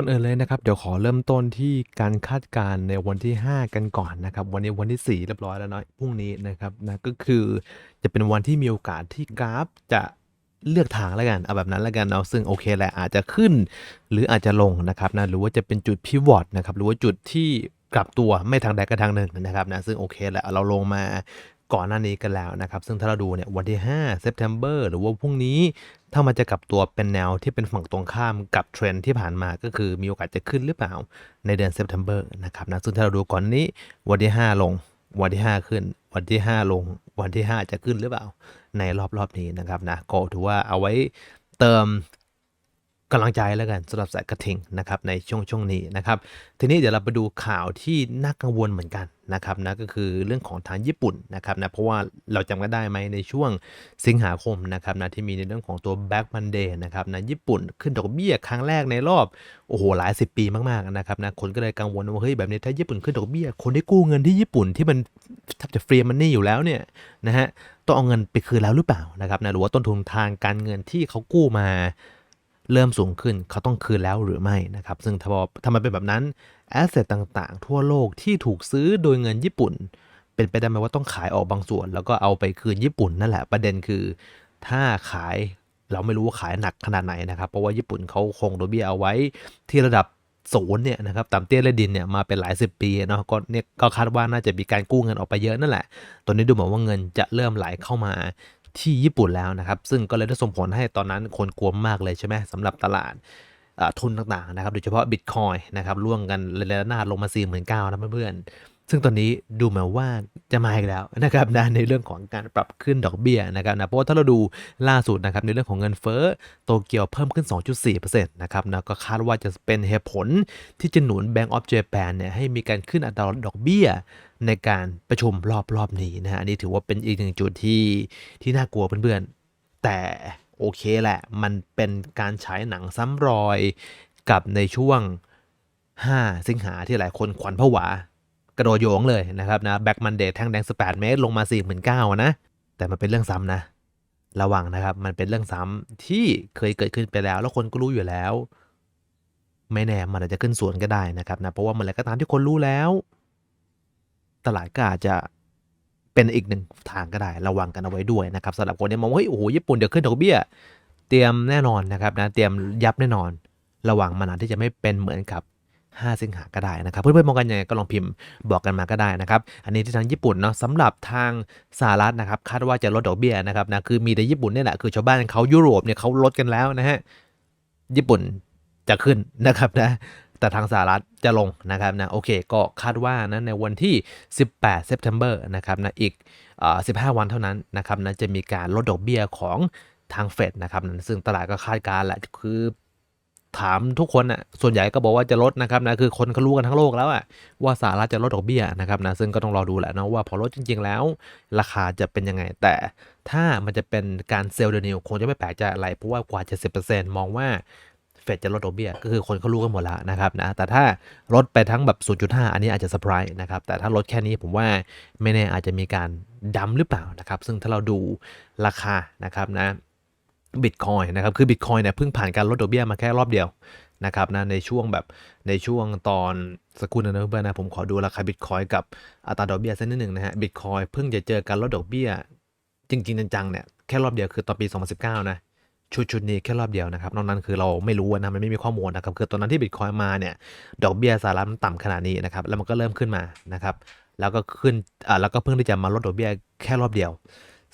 ก่อนอื่นเลยนะครับ เดี๋ยวขอเริ่มต้นที่การคาดการณ์ในวันที่ 5 กันก่อนนะครับ วันนี้วันที่ 4 เรียบร้อยแล้วเนาะพรุ่งนี้นะครับนะก็คือจะเป็นวันที่มีโอกาสที่กราฟจะเลือกทางแล้วกันเอาแบบนั้นแล้วกันเนาะซึ่งโอเคแหละอาจจะขึ้น หรืออาจจะลงนะครับนะหรือว่าจะเป็นจุดพิวอตนะครับหรือว่าจุดที่กลับตัวไม่ทางใดก็ทางหนึ่งนะครับนะซึ่งโอเคแหละเราลงมา ก่อนหน้านี้กันแล้วนะครับ ซึ่งถ้าเราดูเนี่ยวันที่5 September หรือว่าพรุ่งนี้ ถ้ามันจะกลับตัวเป็นแนวที่เป็นฝั่งตรงข้ามกับเทรนที่ผ่านมาก็คือมีโอกาสจะขึ้นหรือเปล่าในเดือน September นะครับนะซึ่งถ้าเราดูก่อนนี้วันที่ 5 ลง วันที่ 5 ขึ้น วันที่ 5 ลง วันที่ 5 จะขึ้นหรือเปล่า ในรอบรอบนี้นะครับนะก็ถือว่าเอาไว้เติมกำลังใจแล้วกันสำหรับสายกระทิงนะครับในช่วงช่วงนี้นะครับ ทีนี้เดี๋ยวเราไปดูข่าวที่น่ากังวลเหมือนกัน นะครับนะก็คือเรื่องของทางญี่ปุ่นนะครับนะเพราะว่าเราจำกันได้ไหมในช่วงสิงหาคมนะครับนะที่มีในเรื่องของตัว Black Monday นะครับนะญี่ปุ่นขึ้นดอกเบี้ยครั้งแรกในรอบโอ้โหหลายสิบปีมากๆนะครับนะคนก็เลยกังวลว่าเฮ้ยแบบนี้ถ้าญี่ปุ่นขึ้นดอกเบี้ยคนที่กู้เงินที่ญี่ปุ่นที่มันแทบจะฟรีมันนี่อยู่แล้วเนี่ยนะฮะต้องเอาเงินไปคืนแล้วหรือเปล่านะครับนะหรือว่าต้นทุนทางการเงินที่เขากู้มา เริ่มสูงขึ้นเขาต้องคืนแล้วหรือไม่นะครับซึ่งถ้าถ้ามันเป็นแบบนั้นแอสเซทต่างๆ ทั่วโลกที่ถูกซื้อโดยเงินญี่ปุ่น เป็นไปได้ไหมว่าต้องขายออกบางส่วน แล้วก็เอาไปคืนญี่ปุ่นนั่นแหละประเด็นคือ ถ้าขายเราไม่รู้ว่าขายหนักขนาดไหนนะครับเพราะว่าญี่ปุ่นเขาคงดอกเบี้ยเอาไว้ที่ระดับศูนย์เนี่ยนะครับตามเตี้ยและดินเนี่ยมาเป็นหลายสิบปีเนาะก็เนี่ยก็คาดว่าน่าจะมีการกู้เงินออกไปเยอะนั่นแหละ ตอนนี้ดูเหมือนว่าเงินจะเริ่มไหลเข้ามา ที่ญี่ปุ่นแล้วนะครับ ซึ่งก็เลยได้ส่งผลให้ตอนนั้นคนกลัวมากเลยใช่ไหมสำหรับตลาดทุนต่างๆนะครับ โดยเฉพาะบิตคอยนะครับร่วงกันเลยละนาดลงมา4 9 0 0 0นะเพื่อนๆ ซึ่งตอนนี้ดูเหมือนว่าจะมาอีกแล้วนะครับนะในเรื่องของการปรับขึ้นดอกเบี้ยนะครับนะเพราะว่าถ้าเราดูล่าสุดนะครับในเรื่องของเงินเฟ้อโตเกียวเพิ่มขึ้น 2.4%นะครับนะก็คาดว่าจะเป็นเหตุผลที่จะหนุน Bank of Japan เนี่ยให้มีการขึ้นอัตราดอกเบี้ยในการประชุมรอบรอบนี้นะฮะอันนี้ถือว่าเป็นอีกหนึ่งจุดที่ที่น่ากลัวเพื่อนๆ แต่โอเคแหละ มันเป็นการฉายหนังซ้ำรอยกับในช่วง 5 สิงหาที่หลายคนขวัญผวา กระโดดโยงเลยนะครับนะแบ็กมันเดทแท่งแดง 18 เมตร ลงมา 49,000นะ แต่มันเป็นเรื่องซ้ำนะ ระวังนะครับ มันเป็นเรื่องซ้ำที่เคยเกิดขึ้นไปแล้ว แล้วคนก็รู้อยู่แล้ว ไม่แน่มันอาจจะขึ้นสวนก็ได้นะครับนะเพราะว่ามื่อะไรก็ตามที่คนรู้แล้ว ตลาดก็อาจจะเป็นอีกหนึ่งทางก็ได้ ระวังกันเอาไว้ด้วยนะครับสำหรับคนที่มองว่าเฮ้ยโอ้โหญี่ปุ่นเดี๋ยวขึ้นดอกเบี้ย เตรียมแน่นอนนะครับนะเตรียมยับแน่นอน ระวังมันอาจที่จะไม่เป็นเหมือนกับ 5 สิงหาก็ได้นะครับ เพื่อนๆมองกันยังไงก็ลองพิมพ์บอกกันมาก็ได้นะครับ อันนี้ที่ทางญี่ปุ่นเนาะสำหรับทางสหรัฐนะครับคาดว่าจะลดดอกเบี้ยนะครับนะคือมีแต่ญี่ปุ่นเนี่ยแหละคือชาวบ้านเขายุโรปเนี่ยเขาลดกันแล้วนะฮะญี่ปุ่นจะขึ้นนะครับนะแต่ทางสหรัฐจะลงนะครับนะโอเคก็คาดว่านะในวันที่ 18 September นะครับนะอีกอ่อ15 วันเท่านั้นนะครับนะจะมีการลดดอกเบี้ยของทางเฟดนะครับนะซึ่งตลาดก็คาดการณ์แหละคือ ถามทุกคนอะส่วนใหญ่ก็บอกว่าจะลดนะครับนะคือคนเขารู้กันทั้งโลกแล้วอะว่าสหรัฐจะลดดอกเบี้ยนะครับนะซึ่งก็ต้องรอดูแหละนะว่าพอลดจริง ๆ แล้ว ราคาจะเป็นยังไง แต่ถ้ามันจะเป็นการเซลล์เดนิวคงจะไม่แปลกใจอะไรเพราะว่ากว่า 70%มองว่าเฟดจะลดดอกเบี้ยก็คือคนเขารู้กันหมดแล้วนะครับนะแต่ถ้าลดไปทั้งแบบ 0.5 อันนี้อาจจะเซอร์ไพรส์นะครับแต่ถ้าลดแค่นี้ผมว่าไม่แน่อาจจะมีการดัมหรือเปล่านะครับซึ่งถ้าเราดูราคานะครับนะ บิตคอยนะครับ คือบิตคอยเนี่ยเพิ่งผ่านการลดดอกเบี้ยมาแค่รอบเดียวนะครับนะในช่วงแบบในช่วงตอนสกุลนะเพื่อนนะผมขอดูราคาบิตคอยกับอัตราดอกเบี้ยสักนิดหนึ่งนะฮะบิตคอยเพิ่งจะเจอการลดดอกเบี้ย จริงๆจังๆเนี่ยแค่รอบเดียวคือตอนปี 2019 นะชุดชุดนี้แค่รอบเดียวนะครับ นอกนั้นคือเราไม่รู้นะมันไม่มีข้อมูลนะครับ คือตอนนั้นที่บิตคอยมาเนี่ย ดอกเบี้ยสหรัฐมันต่ำขนาดนี้นะครับ แล้วมันก็เริ่มขึ้นมานะครับ แล้วก็ขึ้นอ่าแล้วก็เพิ่งที่จะมาลดดอกเบี้ยแค่รอบเดียว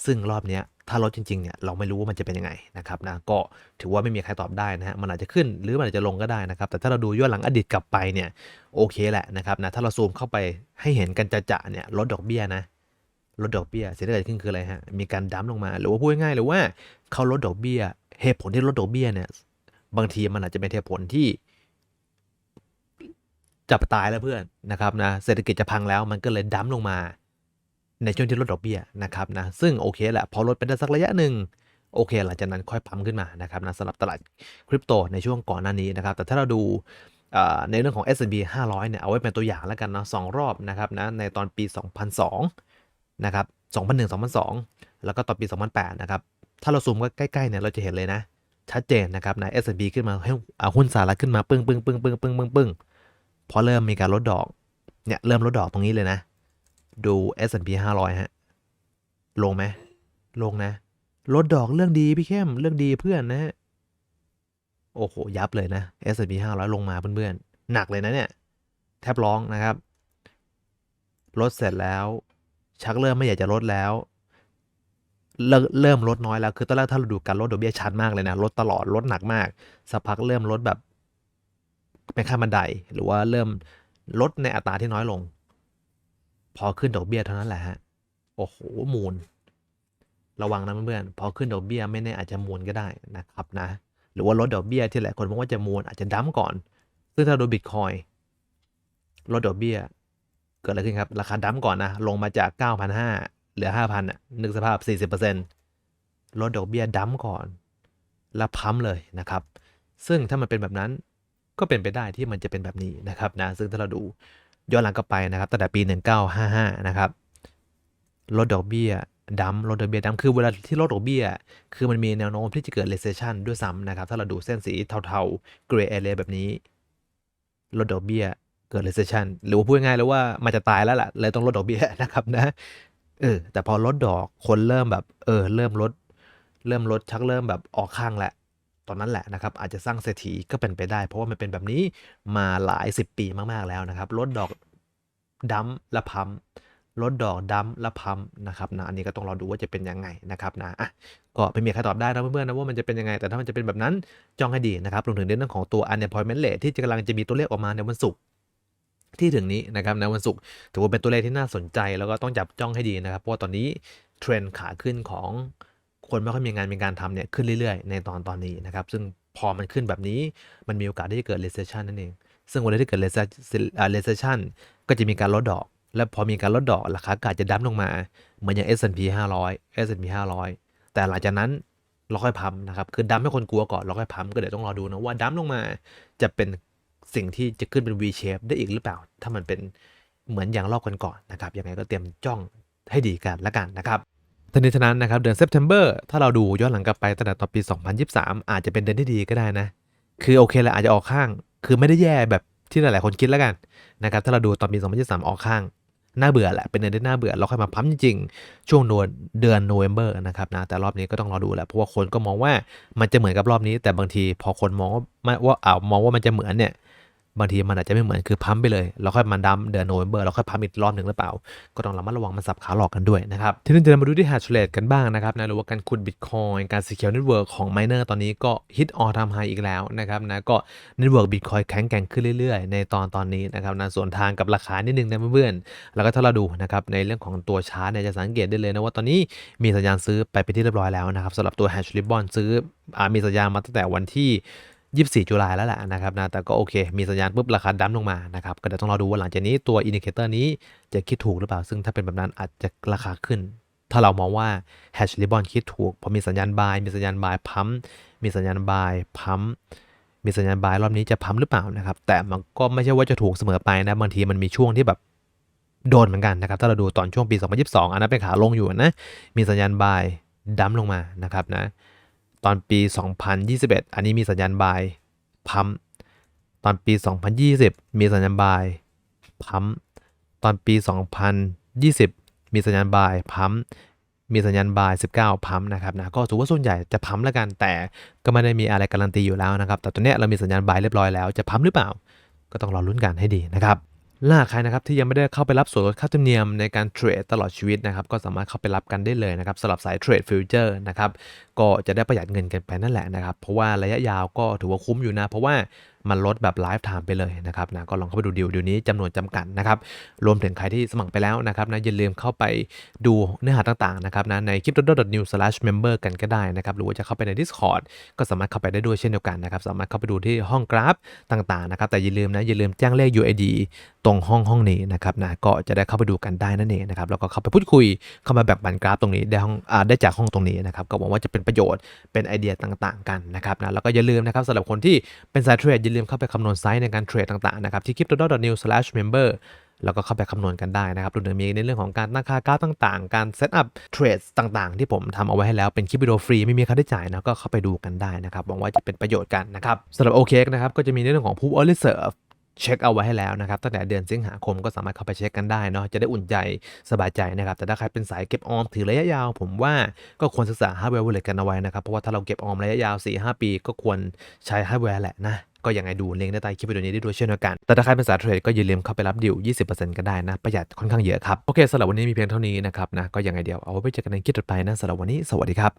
ซึ่งรอบเนี้ย ถ้าลดจริงๆเนี่ยเราไม่รู้ว่ามันจะเป็นยังไงนะครับนะก็ถือว่าไม่มีใครตอบได้นะฮะมันอาจจะขึ้นหรือมันอาจจะลงก็ได้นะครับ แต่ถ้าเราดูย้อนหลังอดีตกลับไปเนี่ยโอเคแหละนะครับนะถ้าเราซูมเข้าไปให้เห็นกันจะๆเนี่ยลดดอกเบี้ยนะลดดอกเบี้ยสิ่งที่เกิดขึ้นคืออะไรฮะมีการดั้มลงมา หรือว่าพูดง่ายๆหรือว่าเขาลดดอกเบี้ยเหตุผลที่ลดดอกเบี้ยเนี่ยบางทีมันอาจจะเป็นเหตุผลที่จับตายแล้วเพื่อนนะครับนะเศรษฐกิจจะพังแล้วมันก็เลยดั้มลงมา ในช่วงที่ลดดอกเบี้ยนะครับนะซึ่งโอเคแหละพอลดไปได้สักระยะหนึ่งโอเค หลังจากนั้นค่อยปั๊มขึ้นมานะครับนะสำหรับตลาดคริปโตในช่วงก่อนหน้านี้นะครับ แต่ถ้าเราดูในเรื่องของ S&P 500 เนี่ย เอาไว้เป็นตัวอย่างแล้วกันเนาะสองรอบนะครับนะ ในตอนปี 2002 นะครับ 2001 2002 แล้วก็ต่อปี 2008 นะครับ ถ้าเราซูมก็ใกล้ๆ เนี่ย เราจะเห็นเลยนะ ชัดเจนนะครับนะ S&P ขึ้นมาให้หุ้นสหรัฐขึ้นมาปึ้งปึ้งปึ้งปึ้งปึ้งปึ้งปึ้งพอเริ่มมีการลดดอก เนี่ย เริ่มลดดอกตรงนี้เลยนะ ดู S&P 500 ฮะ ลงไหม ลงนะ ลดดอกเรื่องดีพี่เข้ม เรื่องดีเพื่อนนะฮะ โอ้โห ยับเลยนะ S&P 500 ลงมาเพื่อนๆ หนักเลยนะเนี่ย แทบร้องนะครับ ลดเสร็จแล้ว ชักเริ่มไม่อยากจะลดแล้ว เริ่มเริ่มลดน้อยแล้ว คือตอนแรกถ้าเราดูการลดดอกเบี้ยชัดมากเลยนะ ลดตลอด ลดหนักมาก สักพักเริ่มลดแบบเป็นขั้นบันได หรือว่าเริ่มลดในอัตราที่น้อยลง พอขึ้นดอกเบี้ยเท่านั้นแหละฮะ โอ้โหมูล ระวังนะเพื่อนๆพอขึ้นดอกเบี้ยไม่แน่อาจจะมูลก็ได้นะครับนะ หรือว่าลดดอกเบี้ยที่หลายคนมองว่าจะมูลอาจจะดั้มก่อน ซึ่งถ้าดูบิตคอยลดดอกเบี้ย เกิดอะไรขึ้นครับ ราคาดั้มก่อนนะ ลงมาจาก 9,500เหลือ 5,000อะนึกสภาพ 40%ลดดอกเบี้ยดั้มก่อน แล้วพัมเลยนะครับ ซึ่งถ้ามันเป็นแบบนั้นก็เป็นไปได้ที่มันจะเป็นแบบนี้นะครับนะ ซึ่งถ้าเราดู ย้อนหลังกลับไปนะครับตั้งแต่ปี 1955 นะครับลดดอกเบี้ยดัมลดดอกเบี้ยดัมคือเวลาที่ลดดอกเบี้ย คือมันมีแนวโน้มที่จะเกิด recession ด้วยซ้ำนะครับ ถ้าเราดูเส้นสีเทาๆ gray area แบบนี้ ลดดอกเบี้ยเกิด recession หรือว่าพูดง่ายๆเลยว่ามันจะตายแล้วล่ะ เลยต้องลดดอกเบี้ยนะครับนะเออแต่พอลดดอกคนเริ่มแบบเออเริ่มลด เริ่มลดชักเริ่มแบบออกข้างแหละ ตอนนั้นแหละนะครับอาจจะสร้างเศรษฐีก็เป็นไปได้ เพราะว่ามันเป็นแบบนี้มาหลายสิบปีมาก ๆ แล้วนะครับลดดอกดัมและพัมลดดอกดัมและพัมนะครับนะอันนี้ก็ต้องรอดูว่าจะเป็นยังไงนะครับนะอะก็ไม่มีใครตอบได้นะเพื่อนๆนะว่ามันจะเป็นยังไง แต่ถ้ามันจะเป็นแบบนั้นจองให้ดีนะครับรวมถึงเรื่องของตัว unemployment rate ที่กำลังจะมีตัวเลขออกมาในวันศุกร์ที่ถึงนี้นะครับในวันศุกร์ถือว่าเป็นตัวเลขที่น่าสนใจ แล้วก็ต้องจับจ้องให้ดีนะครับเพราะว่าตอนนี้เทรนด์ขาขึ้นของ คนไม่ค่อยมีงานมีการทำเนี่ยขึ้นเรื่อยๆ ในตอนตอนนี้นะครับ ซึ่งพอมันขึ้นแบบนี้มันมีโอกาสที่จะเกิด recession นั่นเอง ซึ่งเวลาที่เกิด recession ก็จะมีการลดดอก และพอมีการลดดอกราคาก็อาจจะดั้มลงมา เหมือนอย่าง S&P 500 S&P 500 แต่หลังจากนั้นเราค่อยพัมนะครับ คือดั้มให้คนกลัวก่อนเราค่อยพัมก็เดี๋ยวต้องรอดูนะว่าดั้มลงมาจะเป็นสิ่งที่จะขึ้นเป็น V shape ได้อีกหรือเปล่า ถ้ามันเป็นเหมือนอย่างรอบก่อนๆนะครับยังไงก็เตรียมจ้องให้ดีกันละกันนะครับ ทั้งนี้ทั้งนั้นนะครับเดือน September ถ้าเราดูย้อนหลังกลับไปตั้งแต่ตอนปี 2023 อาจจะเป็นเดือนที่ดีก็ได้นะ คือโอเคแหละอาจจะออกข้าง คือไม่ได้แย่แบบที่หลายๆคนคิดแล้วกันนะครับถ้าเราดูตอนปี 2023 ออกข้างน่าเบื่อแหละ เป็นเดือนที่น่าเบื่อ เราค่อยมาพัมจริงๆ ช่วงเดือนเดือนโนเวม ber นะครับนะ แต่รอบนี้ก็ต้องรอดูแหละ เพราะว่าคนก็มองว่ามันจะเหมือนกับรอบนี้ แต่บางทีพอคนมองว่าไม่ว่าอ่ามองว่ามันจะเหมือนเนี่ย บางทีมันอาจจะไม่เหมือนคือพัมไปเลยแล้วค่อยมาดัมเดือนโนเวม ber แล้วค่อยพัมอีกรอบหนึ่งหรือเปล่า ก็ต้องระมัดระวังมันสับขาหลอกกันด้วยนะครับทีนี้จะมาดูที่ hash rate กันบ้างนะครับนะหรือว่าการขุด Bitcoin การ secure network ของ miner ตอนนี้ก็ hit all time high อีกแล้วนะครับนะก็ network Bitcoin แข็งแกร่งขึ้นเรื่อยๆ ในตอนตอนนี้นะครับนะส่วนทางกับราคานิดนึงนะเพื่อนๆแล้วก็ถ้าเราดูนะครับในเรื่องของตัวชาร์ตเนี่ยจะสังเกตได้เลยนะว่าตอนนี้มีสัญญาณซื้อไปเป็นที่เรียบร้อยแล้วนะครับสำหรับตัว hash ribbon ซื้อมีสัญญาณมาตั้งแต่วันที่ 24ตุลายแล้วแหละนะครับนะแต่ก็โอเค มีสัญญาณปุ๊บราคาดั้มลงมานะครับก็เดี๋ยวต้องรอดูว่าหลังจากนี้ตัวอินดิเคเตอร์นี้จะคิดถูกหรือเปล่า ซึ่งถ้าเป็นแบบนั้นอาจจะราคาขึ้น ถ้าเรามองว่า hash ribbon คิดถูกพอมีสัญญาณ buy มีสัญญาณ buy พัมมีสัญญาณ buy พัมมีสัญญาณ buy รอบนี้จะพัมหรือเปล่านะครับแต่มันก็ไม่ใช่ว่าจะถูกเสมอไปนะบางทีมันมีช่วงที่แบบโดนเหมือนกันนะครับ ถ้าเราดูตอนช่วงปี 2022 อันนั้นเป็นขาลงอยู่นะ มีสัญญาณ buy ดั้มลงมานะครับนะ ตอนปี 2021 อันนี้มีสัญญาณ buy พัมตอนปี 2020 มีสัญญาณบายพัมตอนปี 2020 มีสัญญาณบายพัมมีสัญญาณบาย 19 พัมนะครับนะก็ถือว่าส่วนใหญ่จะพัมแล้วกันแต่ก็ไม่ได้มีอะไรการันตีอยู่แล้วนะครับ แต่ตัวเนี้ยเรามีสัญญาณบายเรียบร้อยแล้วจะพัมหรือเปล่า ก็ต้องรอลุ้นกันให้ดีนะครับ ล่าใครนะครับที่ยังไม่ได้เข้าไปรับส่วนลดค่าธรรมเนียมในการเทรดตลอดชีวิตนะครับก็สามารถเข้าไปรับกันได้เลยนะครับสำหรับสายเทรดฟิวเจอร์นะครับก็จะได้ประหยัดเงินกันไปนั่นแหละนะครับเพราะว่าระยะยาวก็ถือว่าคุ้มอยู่นะ เพราะว่า มันลดแบบไลฟ์ไทม์ไปเลยนะครับนะก็ลองเข้าไปดูดีลเดี๋ยวนี้จำนวนจำกัดนะครับรวมถึงใครที่สมัครไปแล้วนะครับนะอย่าลืมเข้าไปดูเนื้อหาต่างๆนะครับนะใน c r y p t o n e w s m e m b e r กันก็ได้นะครับหรือว่าจะเข้าไปใน Discord ก็สามารถเข้าไปได้ด้วยเช่นเดียวกันนะครับสามารถเข้าไปดูที่ห้องกราฟต่างๆนะครับแต่อย่าลืมนะอย่าลืมแจ้งเลข UID ตรงห้องห้องนี้นะครับนะก็จะได้เข้าไปดูกันได้นั่นเองนะครับแล้วก็เข้าไปพูดคุยเข้ามาแบ่งปันกราฟตรงนี้ได้ห้องอ่าได้จากห้องตรงนี้นะครับก็หวังว่าจะเป็นประโยชน์เป็นไอเดียต่างๆ กันนะครับนะแล้วก็อย่าลืมนะครับสำหรับคนที่เป็นสายเทรดอย่าลืมเข้าไปคำนวณไซส์ในการเทรดต่างๆนะครับที่ crypto.new/member แล้วก็เข้าไปคำนวณกันได้นะครับรวมถึงมีในเรื่องของการตั้งค่ากราฟต่างๆ การเซตอัพเทรดต่างๆ ที่ผมทำเอาไว้ให้แล้วเป็นคลิปวิดีโอฟรีไม่มีค่าใช้จ่ายนะก็เข้าไปดูกันได้นะครับหวังว่าจะเป็นประโยชน์กันนะครับสำหรับโอเคนะครับก็จะมีในเรื่องของ Proof of Reserve เช็คเอาไว้ให้แล้วนะครับตั้งแต่เดือนสิงหาคมก็สามารถเข้าไปเช็คกันได้เนาะจะได้อุ่นใจสบายใจนะครับ แต่ถ้าใครเป็นสายเก็บออมถือระยะยาว ผมว่าก็ควรศึกษาฮาร์ดแวร์วอลเล็ตกันเอาไว้นะครับ เพราะว่าถ้าเราเก็บออมระยะยาว 4-5 ปี ก็ควรใช้ฮาร์ดแวร์แหละนะ ก็ยังไงดูเล็งก์ในใต้คลิปวิดีโอนี้ได้ด้วยเช่นเดียวกัน แต่ถ้าใครเป็นสายเทรดก็อย่าลืมเข้าไปรับดิว 20%ก็ได้นะ ประหยัดค่อนข้างเยอะครับ โอเคสำหรับวันนี้มีเพียงเท่านี้นะครับนะ ก็ยังไงเดียวเอาไว้เจอกันในคลิปต่อไปนะสำหรับวันนี้สวัสดีครับ